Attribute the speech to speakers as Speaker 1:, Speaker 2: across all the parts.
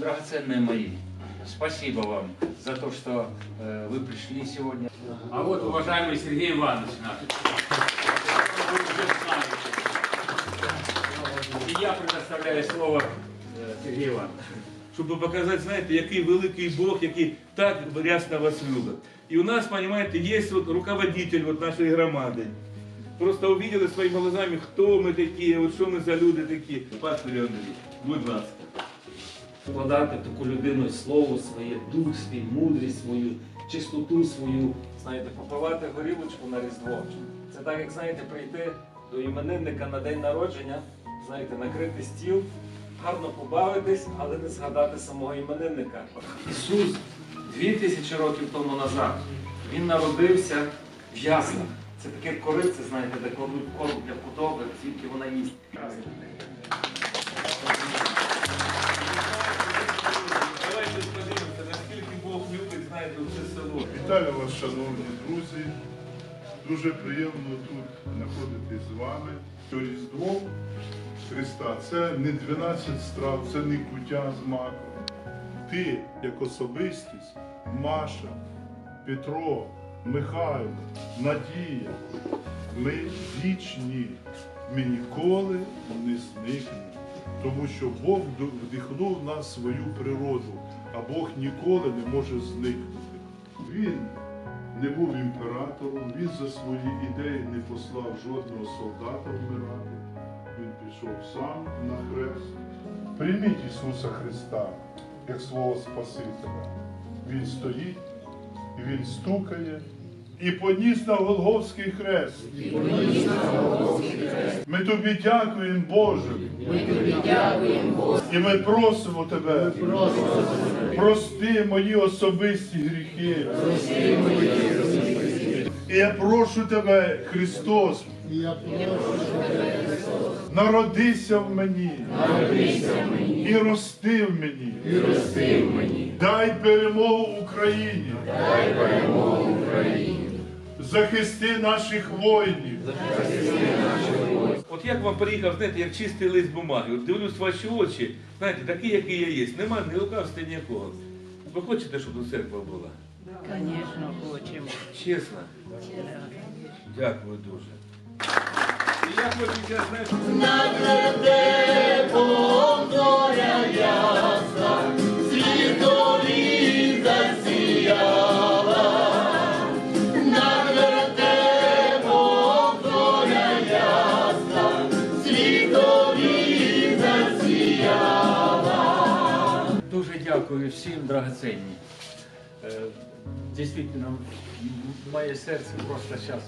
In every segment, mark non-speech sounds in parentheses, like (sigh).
Speaker 1: драгоценные мои, спасибо вам за то, что э, вы пришли сегодня. А вот уважаемый Сергей Иванович наш. Вы уже знаете. И я предоставляю слово э, Сергею Ивановичу.
Speaker 2: щоб показати, знаєте, який великий Бог, який так рясно вас любить. І у нас, понимаете, є от руководитель от нашої громади. Просто увидели своїми глазами, хто ми такі, от що ми за люди такі. Пастор Андрій, будь ласка.
Speaker 3: вкладати таку людину слово своє, дух свій, мудрість свою, чистоту свою. Знаєте, попивати горілочку на Різдво. Це так, як знаєте, прийти до іменинника на день народження, знаєте, накрити стіл, гарно побавитись, але не згадати самого іменинника. Ісус дві тисячі років тому назад він народився в яслах. Це таке корице, знаєте, де кладуть корм для худоби, звідки вона їсть.
Speaker 2: Знаєте, це село.
Speaker 4: Вітаю вас, шановні друзі. Дуже приємно тут знаходитись з вами. Різдво Христа це не 12 страв, це не куття з маком. Ти, як особистість, Маша, Петро, Михайло, Надія, ми вічні. Ми ніколи не зникнемо. Тому що Бог вдихнув в нас свою природу, а Бог ніколи не може зникнути. Він не був імператором, він за свої ідеї не послав жодного солдата вмирати. Він пішов сам на хрест. Прийміть Ісуса Христа як свого Спасителя. Він стоїть, і Він стукає і поніс на Голговський хрест. Ми тобі дякуємо, Боже. Ми тобі дякуємо, Боже. І ми просимо тебе. Прости мої особисті гріхи. Прости мої особисті гріхи. І я прошу тебе, Христос. Народися в мені. Народися в мені. І рости в мені. І рости в мені. Дай перемогу Україні. Дай перемогу Україні. Захисти наших воїнів.
Speaker 2: От як вам приїхав, знаєте, як чистий лист бумаги. От дивлюсь ваші очі, знаєте, такі, які я є. Нема ні лукавства ніякого. Ви хочете, щоб тут церква була?
Speaker 5: Конечно, хочемо.
Speaker 2: Чесно? Дякую дуже. І я хочу зараз, знаєте,
Speaker 1: Дуже дякую всім, драгоценні. Е, Дійсно, моє серце просто зараз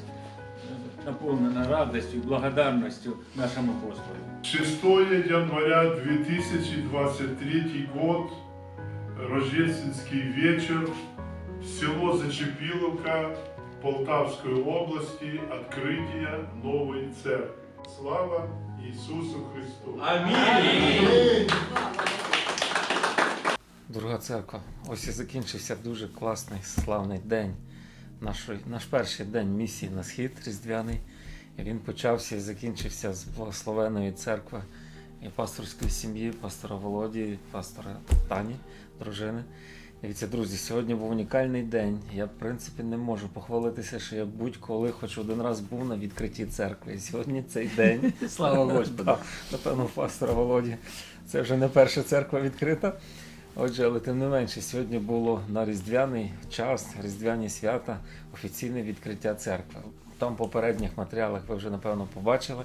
Speaker 1: наповнено радістю, благодарністю нашому Господу.
Speaker 4: 6 января 2023 год, Рождественский вечер, село Зачепиловка Полтавской области, открытие новой церкви. Слава Иисусу Христу!
Speaker 2: Амінь!
Speaker 6: Дорога церква, ось і закінчився дуже класний, славний день. Нашої, наш перший день місії на схід різдвяний. Він почався і закінчився з благословеної церкви і пасторської сім'ї, пастора Володі, пастора Тані, дружини. Дивіться, друзі, сьогодні був унікальний день. Я, в принципі, не можу похвалитися, що я будь-коли хоч один раз був на відкритті церкви. І сьогодні цей день. (laughs)
Speaker 1: Слава Господу!
Speaker 6: Напевно, пастора Володі. Це вже не перша церква відкрита. Отже, але тим не менше, сьогодні було на різдвяний час, різдвяні свята, офіційне відкриття церкви. Там в попередніх матеріалах ви вже напевно побачили.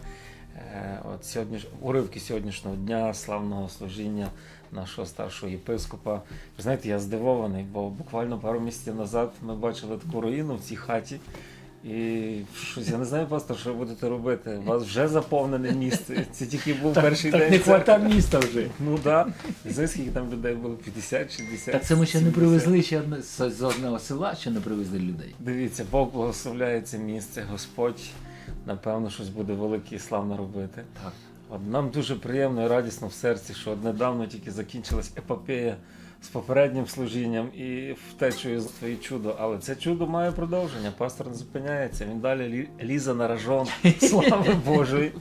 Speaker 6: Е, От сьогодні уривки сьогоднішнього дня, славного служіння нашого старшого єпископа. Ви знаєте, я здивований, бо буквально пару місяців назад ми бачили таку руїну в цій хаті. І щось я не знаю, пастор, що ви будете робити. У вас вже заповнене місце. Це тільки був перший
Speaker 7: Так
Speaker 6: день.
Speaker 7: не хватає міста вже.
Speaker 6: Ну так. Да. Знаєш, скільки там людей було? 50, 60.
Speaker 7: Так це ми ще не привезли ще одне з одного села, ще не привезли людей.
Speaker 6: Дивіться, Бог благословляє це місце, Господь, напевно, щось буде велике і славно робити.
Speaker 7: Так.
Speaker 6: От нам дуже приємно і радісно в серці, що недавно тільки закінчилась епопея з попереднім служінням і втечею твоє чудо. Але це чудо має продовження. Пастор не зупиняється. Він далі лізе на ражон (laughs) слави Божої.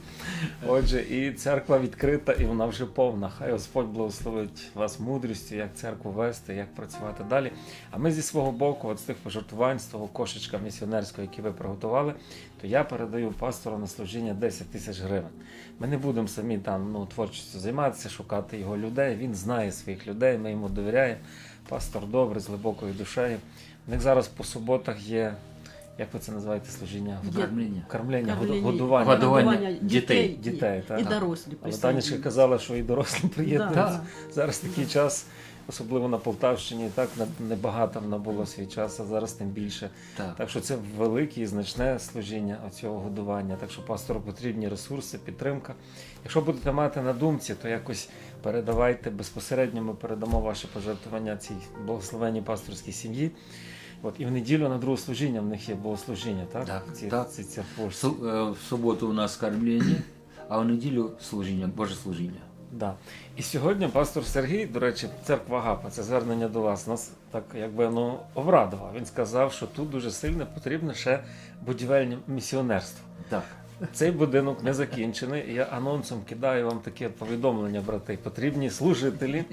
Speaker 6: Отже, і церква відкрита, і вона вже повна. Хай Господь благословить вас мудрістю, як церкву вести, як працювати далі. А ми зі свого боку, от з тих пожертвувань, з того кошечка місіонерського, який ви приготували, то я передаю пастору на служіння 10 тисяч гривень. Ми не будемо самі там ну, творчістю займатися, шукати його людей. Він знає своїх людей, ми йому довіряємо. Пастор добрий, з глибокою душею. У них зараз по суботах є, як ви це називаєте, служіння?
Speaker 7: Є. Кормління.
Speaker 6: Кормлення,
Speaker 5: Кормлення.
Speaker 6: годування.
Speaker 7: Годування дітей.
Speaker 6: Дітей, так.
Speaker 5: І дорослі
Speaker 6: Танечка казала, що і дорослі приєднуються.
Speaker 5: Да.
Speaker 6: Зараз такий час, особливо на Полтавщині, так не- небагато вона було свій час, а зараз тим більше.
Speaker 7: Так.
Speaker 6: Так що це велике і значне служіння оцього годування. Так що пастору потрібні ресурси, підтримка. Якщо будете мати на думці, то якось передавайте безпосередньо. Ми передамо ваші пожертвування цій благословенній пасторській сім'ї. От і в неділю на друге служіння в них є богослужіння, так?
Speaker 7: Так,
Speaker 6: Ці,
Speaker 7: так.
Speaker 6: ці.
Speaker 7: В су- е, В суботу у нас кормлення, а в неділю служіння, Боже служіння.
Speaker 6: Да. І сьогодні пастор Сергій, до речі, церква Гапа, це звернення до вас, нас так якби ну, обрадував. Він сказав, що тут дуже сильно потрібне ще будівельне місіонерство.
Speaker 7: Так.
Speaker 6: Цей будинок не закінчений. Я анонсом кидаю вам таке повідомлення, брати. Потрібні служителі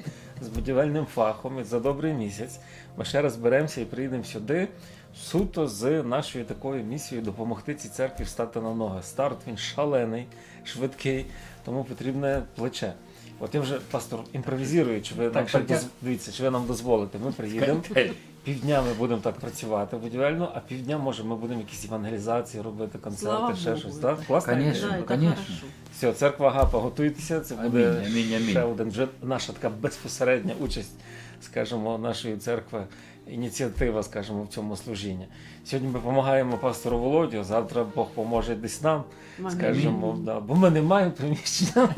Speaker 6: з будівельним фахом і за добрий місяць. Ми ще раз беремося і приїдемо сюди суто з нашою такою місією допомогти цій церкві встати на ноги. Старт він шалений, швидкий, тому потрібне плече. От я вже пастор імпровізую, чи ви
Speaker 7: Так нам
Speaker 6: так доз- дивіться, чи ви нам дозволите. Ми приїдемо. Півдня ми будемо так працювати будівельно, а півдня може ми будемо якісь евангелізації робити, концерти,
Speaker 5: Слава
Speaker 6: ще
Speaker 5: Богу.
Speaker 6: щось. Так? Класно?
Speaker 7: Конечно.
Speaker 5: Да, это
Speaker 7: конечно.
Speaker 5: хорошо.
Speaker 6: Все, церква Гапа, готуйтеся. Це буде
Speaker 7: Амінь, амінь, амінь.
Speaker 6: ще один вже наша така безпосередня участь, скажімо, нашої церкви, ініціатива, скажімо, в цьому служінні. Сьогодні ми допомагаємо пастору Володю, завтра Бог поможе десь нам, скажімо, да, бо ми не маємо приміщення.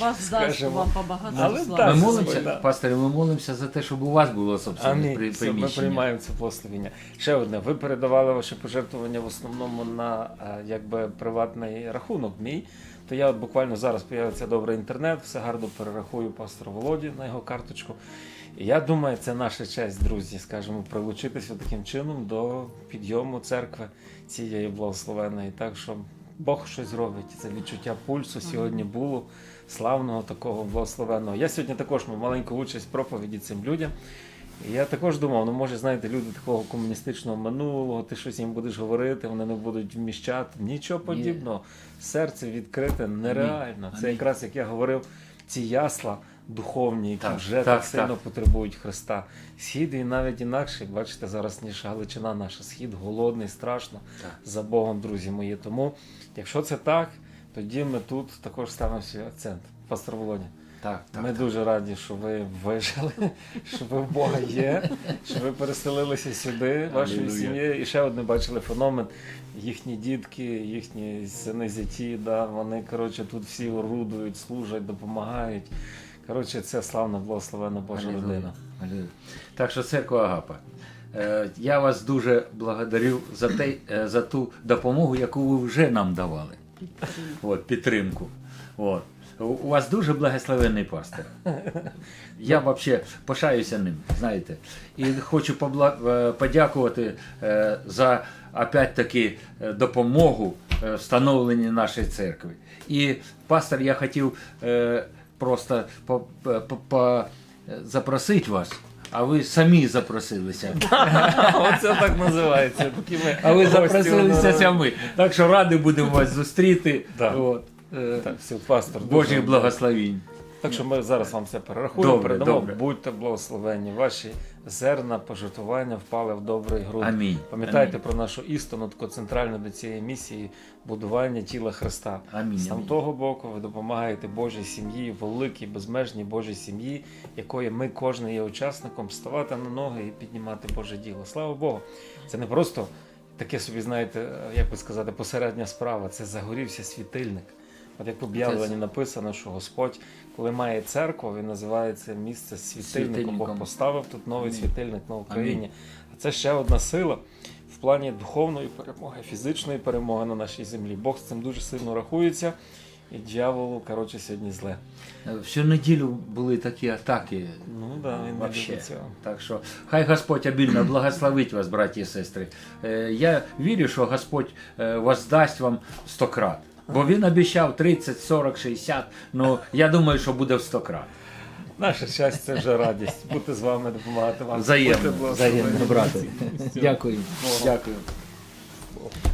Speaker 5: Вас дасть вам по багатству
Speaker 6: Але.
Speaker 7: Ми молимося,
Speaker 6: да.
Speaker 7: пастори, ми молимося за те, щоб у вас було собственне
Speaker 6: Амінь.
Speaker 7: при-
Speaker 6: Все, ми приймаємо це благословення. Ще одне, ви передавали ваші пожертвування в основному на е, якби приватний рахунок мій. То я от буквально зараз появиться добрий інтернет, все гарно перерахую пастору Володі на його карточку. Я думаю, це наша честь, друзі, скажімо, прилучитися таким чином до підйому церкви цієї благословеної. Так що Бог щось робить. Це відчуття пульсу сьогодні було славного такого благословенного. Я сьогодні також мав маленьку участь в проповіді цим людям. І я також думав, ну може, знаєте, люди такого комуністичного минулого, ти щось їм будеш говорити, вони не будуть вміщати. Нічого подібного. Серце відкрите нереально. Це якраз як я говорив, ці ясла духовні, які
Speaker 7: Так,
Speaker 6: вже так,
Speaker 7: так,
Speaker 6: сильно
Speaker 7: так.
Speaker 6: потребують Христа. Схід і навіть інакше, бачите, зараз ніж Галичина наша. Схід голодний, страшно
Speaker 7: Так.
Speaker 6: за Богом, друзі мої. Тому, якщо це так, тоді ми тут також ставимо свій акцент. Пастор Володя.
Speaker 7: Так, так.
Speaker 6: Ми дуже раді, що ви вижили, (laughs) що ви в Бога є, що ви переселилися сюди, вашою
Speaker 7: Алілуя.
Speaker 6: сім'єю. І ще одне бачили феномен. Їхні дітки, їхні сини зяті, да, вони коротше, тут всі орудують, служать, допомагають. Коротше, це славна, благословена Божа
Speaker 7: Алілуя.
Speaker 6: родина.
Speaker 7: Алілуя. Так що церква Агапа. е, Я вас дуже благодарю за те, е, за ту допомогу, яку ви вже нам давали. От, підтримку. От. У вас дуже благословенний пастор. Я взагалі пишаюся ним, знаєте. І хочу е, подякувати за опять-таки допомогу встановленні нашої церкви. І пастор, я хотів просто по, по, по, запросить вас, а ви самі запросилися. (laughs)
Speaker 6: Оце так називається.
Speaker 7: А ви запросилися самі. Так що радий будемо вас зустріти.
Speaker 6: Так.
Speaker 7: Е,
Speaker 6: Так, все, пастор.
Speaker 7: Божих благословінь.
Speaker 6: Так що ми зараз вам все перерахуємо,
Speaker 7: Добре,
Speaker 6: передамо.
Speaker 7: добре.
Speaker 6: Будьте благословенні. Ваші зерна, пожертвування впали в добрий ґрунт.
Speaker 7: Амінь.
Speaker 6: Пам'ятайте
Speaker 7: Амінь.
Speaker 6: про нашу істину, таку центральну до цієї місії будування тіла Христа.
Speaker 7: Амінь,
Speaker 6: З
Speaker 7: амінь.
Speaker 6: того боку ви допомагаєте Божій сім'ї, великій, безмежній Божій сім'ї, якої ми кожен є учасником, вставати на ноги і піднімати Боже діло. Слава Богу! Це не просто таке собі, знаєте, як би сказати, посередня справа. Це загорівся світильник. От як в об'явленні написано, що Господь, коли має церкву, він називає це місце світильником. Бог поставив тут новий
Speaker 7: Амінь.
Speaker 6: світильник на Україні. А це ще одна сила в плані духовної перемоги, фізичної перемоги на нашій землі. Бог з цим дуже сильно рахується, і дьяволу, коротше, сьогодні зле.
Speaker 7: Е, Всю неділю були такі атаки.
Speaker 6: Ну да, він не цього.
Speaker 7: Так що хай Господь обільно благословить вас, браті і сестри. Е, Я вірю, що Господь е, воздасть вам стократ. Бо він обіцяв 30, 40, 60. Ну я думаю, що буде в 100 крат.
Speaker 6: Наше щастя вже радість. Бути з вами, допомагати вам.
Speaker 7: Взаємно,
Speaker 6: Будьте
Speaker 7: взаємно, брате. Дякую. Дякую.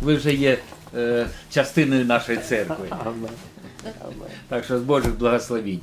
Speaker 7: Ви вже є е, частиною нашої церкви. Так що з Божих благословінь.